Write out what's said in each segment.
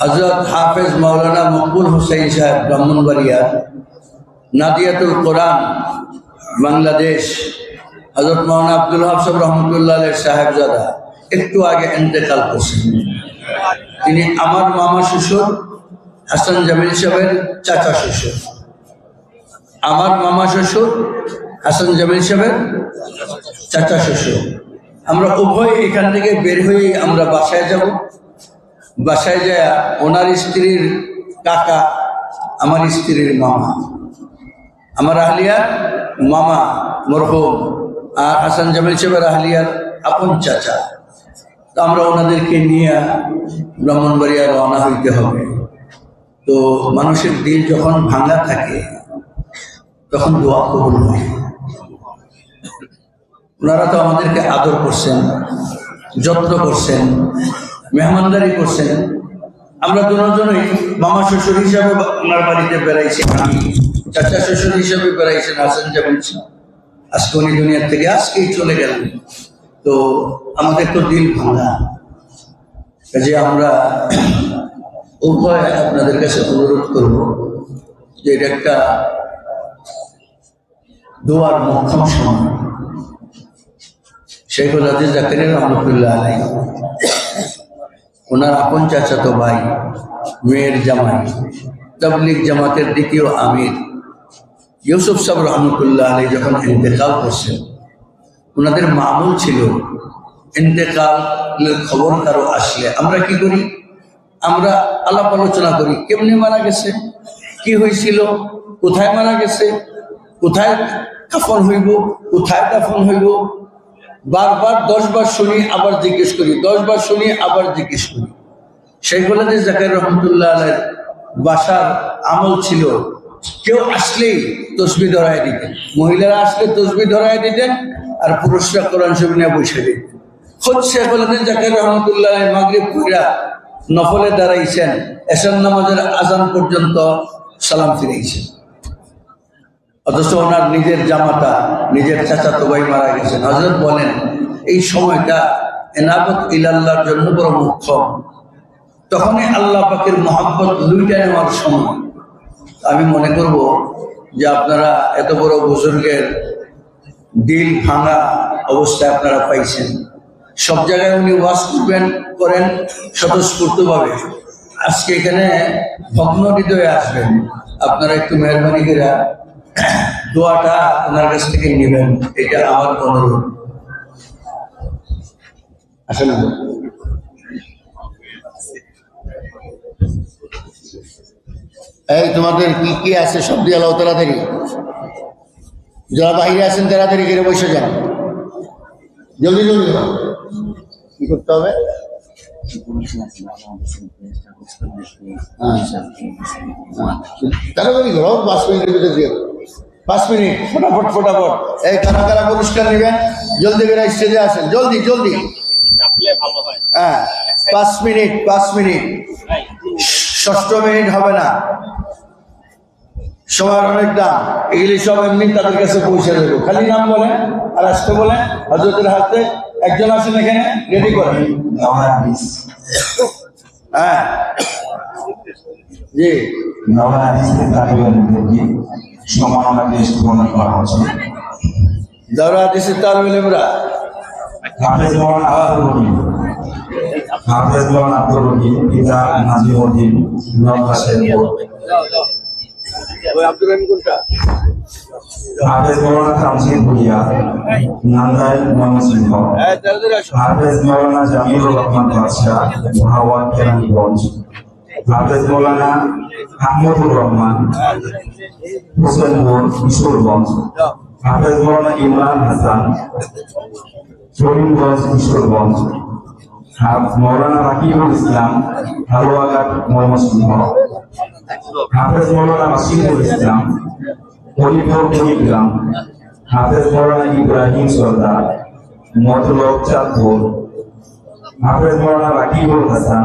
হজরত হাফেজ মৌলানা মকবুল হুসাইন সাহেব, ব্রাহ্মণবাড়িয়া, নাদিয়াতুল কোরআন, বাংলাদেশ। হজরত মৌলানা আব্দুল হাফসব রহমতুল্লাহ সাহেবজাদা, একটু আগে এন্তেকাল করছেন। তিনি আমার মামা শ্বশুর, হাসান জামিল সাহেবের চাচা শ্বশুর। আমার মামা শ্বশুর, হাসান জামিল সাহেবের চাচা শ্বশুর। আমরা উভয় এখান থেকে বের হয়ে আমরা বাসায় যাব। বাসায় যায় ওনার স্ত্রীর কাকা, আমার স্ত্রীর মামা। আমার আহলিয়ার মামা, মরহুম, আর হাসান জামিল সাহেবের আহলিয়ার আপন চাচা। তো আমরা ওনাদেরকে নিয়ে ব্রাহ্মণবাড়িয়া রওনা হইতে হবে। তো মানুষের দিল যখন ভাঙা থাকে, তখন দোয়া কবুল হয়। ওনারা তো আমাদেরকে আদর করছেন, যত্ন করছেন। মেহমানদারি করছেন। আমরা দুজনেই মামা শ্বশুর হিসাবে ওনার বাড়িতে বেড়াইছি, আমি চাচা শ্বশুর হিসাবে বেড়াইছেন হাসান যেমন আজকে উনি দুনিয়ার থেকে আজকেই চলে গেলেন। তো আমাদের তো দিল ভাঙা। যে আমরা উভয় আপনাদের কাছে অনুরোধ করব যে এটা একটা দোয়ার মক্ষম সময়। আজিজ জাকির রহমতুল্লাহ আলাই ওনার আপন চাচাতো ভাই, মেয়ের জামাই, তবলিগ জামাতের দ্বিতীয় আমির, ইউসুফ সাহ রহমতুল্লাহ আলী যখন ইন্তেকাল করছেন, ওনাদের মামুল ছিল ইন্তেকালের খবর কারও আসলে, আমরা কি করি? আমরা আলাপ আলোচনা করি, কেমনি মারা গেছে? কি হয়েছিল? কোথায় মারা গেছে? কোথায় কাফন হইব? কোথায় দাফন হইব? বারবার দশ বার শুনি, আবার জিজ্ঞেস করি, দশ বার শুনি, আবার জিজ্ঞেস করি। সেইগুলো যে জাকার রহমতুল্লাহ আলের বাসার আমল ছিল, কেউ আসলেই তসবি ধরাই দিতেন। মহিলারা আসলে তসবি ধরায় দিতেন, আর পুরুষরা কোরআন শরীফ নিয়ে বসে দিতেন। খোঁজ শেখ হলেন জাকার রহমতুল্লাহ মাগরিব পুরা নফলে দাঁড়াইছেন এসান নামাজের আজান পর্যন্ত সালাম ফিরেছেন অথচ ওনার নিজের জামাতা নিজের চাচাতো ভাই মারা গেছেন। হজরত বলেন, এই সময়টা এনাবত ইলাল্লাহর জন্য বড় মুখ্যম তখনই আল্লাহ পাকের মহাব্বত লুইটা নেওয়ার সময় আমি মনে করব যে আপনারা এত বড় বুজুর্গের দিল ভাঙা অবস্থায় আপনারা পাইছেন। সব জায়গায় উনি ওয়াজ করবেন, করেন স্বতঃস্ফূর্তভাবে। আজকে এখানে ভগ্ন হৃদয়ে আসবেন। আপনারা একটু মেহরবানি করে দোয়াটা ওনার কাছ থেকে নেবেন, এটা আমার অনুরোধ। আসলে এই, তোমাদের কি কি আছে সব দিয়ে আলো তাড়াতাড়ি? যারা বাইরে আছেন তাড়াতাড়ি করে বসে যান। জলদি জলদি কি করতে হবে? তাড়াতাড়ি করো, পাঁচ মিনিটের ভিতরে দিয়ে। পাঁচ মিনিট ফটাফট ফটাফট। এই কারা কারা পুরস্কার নেবেন। জলদি করে স্টেজে আসেন। জলদি জলদি। হ্যাঁ পাঁচ মিনিট পাঁচ মিনিট। ষষ্ঠ মিনিট হবে না। সবার অনেক দাম এগুলি সব এমনি তাদের কাছে পৌঁছে দেবো। খালি নাম বলেন আর আসতে বলেন। হজরতের হাতে একজন আছেন এখানে রেডি করেন। হ্যাঁ। জি। দেশ প্রদান করা হাফেজ আব্দুল রহিম। হাফেজ মৌলানা আব্দুল রহিম পিতা নাজিমউদ্দিন নওগাঁ শেরপুর ওই আব্দুল রহিম কোনটা? হাফেজ তামসির নান্দাইল রহমান বাদশাহ কেরানীগঞ্জ। হাফেজ মৌলানা আহমদুর রহমান হোসেনপুর কিশোরগঞ্জ। হাফেজ মৌলানা ইমরান হাসান করিমগঞ্জ কিশোরগঞ্জ। মৌলানা রাকিবুল ইসলাম, হালুয়াঘাট, ময়মনসিংহ। হাফেজ মৌলানা ওয়াসিমুল ইসলাম হরিপুর কুড়িগ্রাম। হাফেজ মৌলানা ইব্রাহিম সর্দার মতলব চাঁদপুর। হাফেজ মৌলানা রাকিবুল হাসান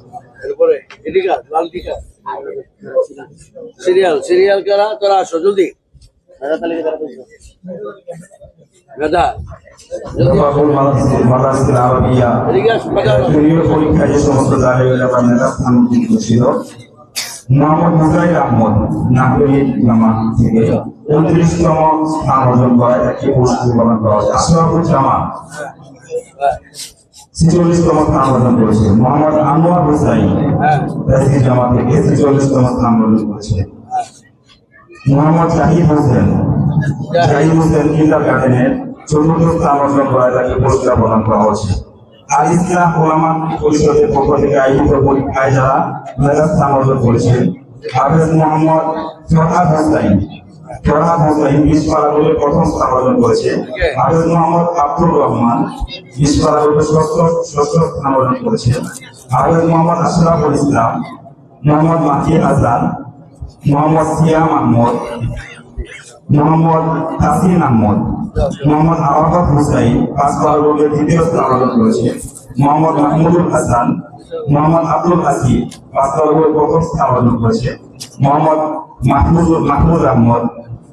এরপরে এদিকে লাল দিকে সিরিয়াল সিরিয়াল করা? তোরা আসো জলদি। গাদা পরীক্ষায় যে সমস্ত ছিল মোহাম্মদ মুজাহির আহমদ নাগরিক জামা থেকে উনত্রিশতম স্থান অর্জন করে একটি পুরস্কার প্রদান করা হয় আশরাফুল জামান ছেচল্লিশতম স্থান অর্জন করেছে। মোহাম্মদ আনোয়ার হুসাইন হ্যাঁ। রাজনীতি জামা থেকে ছেচল্লিশতম স্থান অর্জন করেছে। মোহাম্মদ জাহিদ হোসেন জাহিদ হোসেন কিন্ডার গার্ডেনের চতুর্থ স্থান অর্জন করায় তাকে পুরস্কার প্রদান করা হয়েছে। আর ইসলাম ওলামা পরিষদের পক্ষ থেকে আয়োজিত পরীক্ষায় যারা মেধা স্থান অর্জন করেছে হাফেজ মোহাম্মদ ফরহাদ হোসাইন ফরহাদ হোসাইন বিশপাড়া বলে প্রথম স্থান অর্জন করেছে হাফেজ মোহাম্মদ আব্দুর রহমান। বিশপাড়া বলে ষষ্ঠ ষষ্ঠ স্থান অর্জন করেছে হাফেজ মোহাম্মদ আশরাফুল ইসলাম, মোহাম্মদ মাহি আজান মোহাম্মদ সিয়াম আহমদ, মোহাম্মদ তাসিন আহমদ, মোহাম্মদ আরাফাত হুসাইন পাঁচ বর্গের দ্বিতীয় স্থান অর্জন করেছে। মোহাম্মদ মাহমুদুল হাসান, মোহাম্মদ আব্দুল হাসিব পাঁচ বর্গের প্রথম স্থান অর্জন করেছে। মোহাম্মদ মাহমুদ মাহমুদ আহমদ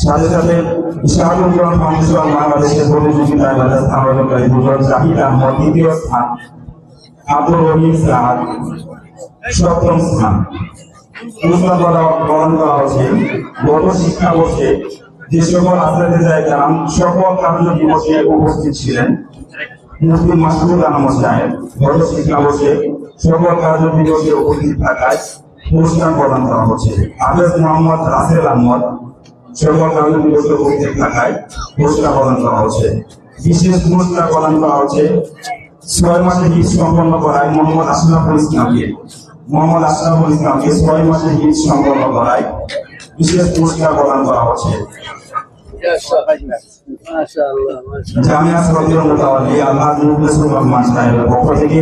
সাথে সাথে ইশাহুল কোরআন ফাউন্ডেশন বাংলাদেশের প্রতিযোগিতায় স্থান অর্জনকারী দুজন জাহিদ আহমদ দ্বিতীয় স্থান আব্দুর রহিম সপ্তম স্থান। কার্য উপস্থিত ছিলেন উপস্থিত থাকায় পুরস্কার প্রদান করা হচ্ছে। হাফেজ মোহাম্মদ রাসেল আহমদ প্রদান করা হচ্ছে। বিশেষ পুরস্কার করা হচ্ছে ছয় মাসে হিজ সম্পন্ন করায় মোহাম্মদ আশরাফুল ইসলামকে। মোহাম্মদ আশরাফুল ইসলামকে ছয় মাসে হিজ সম্পন্ন করায় বিশেষ পুরস্কার প্রদান করা হচ্ছে। জামিয়া সরকারি মোতাবালি আল্লাহ মুখলিসুর রহমান সাহেবের পক্ষ থেকে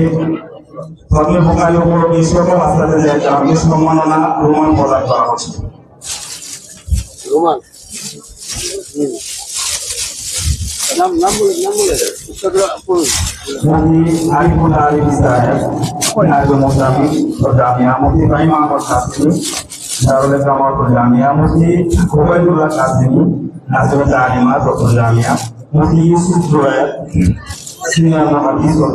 ধর্মে বোকারি উপর সকল আস্তাদের জায়গাকে সম্মাননা প্রমাণ প্রদান করা হচ্ছে। হুম। নাম নাম বলে নাম বলে। উত্তরটা পড়ুন। আরিফুল্লাহ আরিফ সাহেব নায়ব মুজামি ও জামিয়া মুফতি ইব্রাহিম আহমদ কাসিমি দারুল কামাল ও জামিয়া মুফতি ওবায়দুল্লাহ কাসিমি নাজির তালিমাত ও জামিয়া মুফতি ইউসুফ জুয়ের সিনিয়র মুহাদ্দিস ও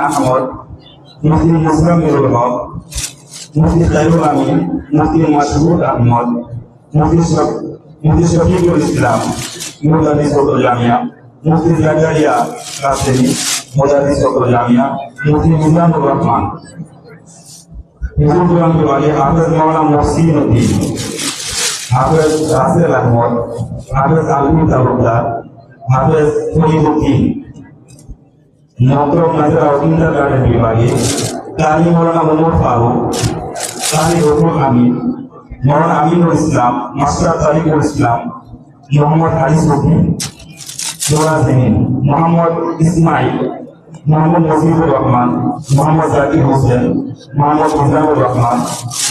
আহমদ মুফতি মুসলামিরুল হক মুফতি খায়রুল আমিন মুফতি মাসুদ আহমদ মুফতি মুফতি শফিকুল ইসলাম মুদারিস ও জামিয়া মুফতি জাকারিয়া কাসেমি মুদারিস ও জামিয়া মুফতি মিজানুর রহমান। হিজুর কোরআন বিভাগে হাফেজ মাওলানা মহসিন উদ্দিন, হাফেজ রাসেল আহমদ, হাফেজ আলমী তালুকদার, হাফেজ ফরিদুদ্দিন মহতরম নাজরা গার্ডেন বিভাগে কারি মৌলানা মোহাম্মদ ফারুক রহুল আমিন মৌলানা আমিনুল ইসলাম মাস্টার তারিকুল ইসলাম, মোহাম্মদ হারিস উদ্দিন জোরাজদিন মোহাম্মদ ইসমাইল, মোহাম্মদ নজিবুর রহমান, মোহাম্মদ জাকির হোসেন, মোহাম্মদ মিজানুর রহমান,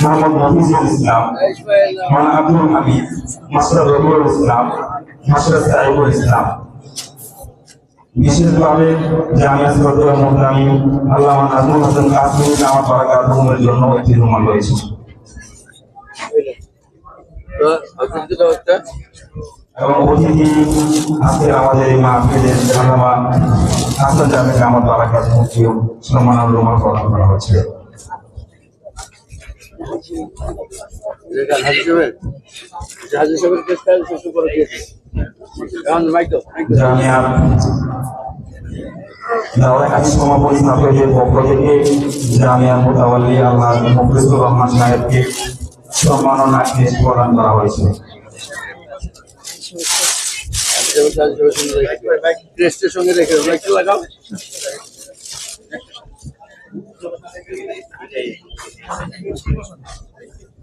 মোহাম্মদ মফিজুল ইসলাম মাওলানা আব্দুল হামিদ মাস্টার রবিউল ইসলাম মাস্টার সাইবুল ইসলাম। বিশেষভাবে জামিয়া সদর মোহতামি আল্লাহ নাজমুল হাসান কাসমি আমার বারাকাতুহুমের জন্য একটি রুমাল রয়েছে। এবং অতিথি আজকে আমাদের এই মাহফিলের জানাবা হাসান জামিকে আমার বারাকাতুহুকেও সম্মান ও রুমাল প্রদান করা হচ্ছে। এটা দাওয়ায় হাদিস সমাপনী স্থাপকের পক্ষ থেকে জামিয়ার মোতাওয়াল্লি আল্লাহ মুখলিসুর রহমান সাহেবকে সম্মাননা ক্রেস্ট প্রদান করা হয়েছে। সঙ্গে রেখে লাগাও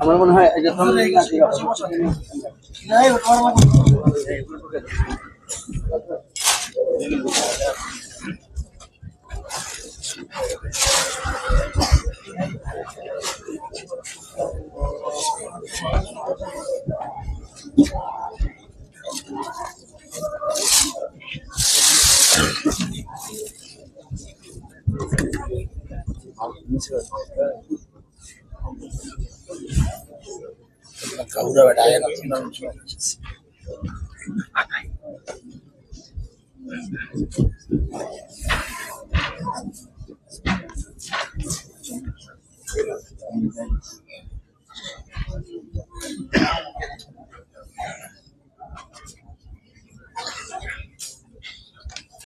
আমার মনে হয়। এটা তো ಗೌರವ ಡಾಯಲಾಗ್ Thank you. Thank you.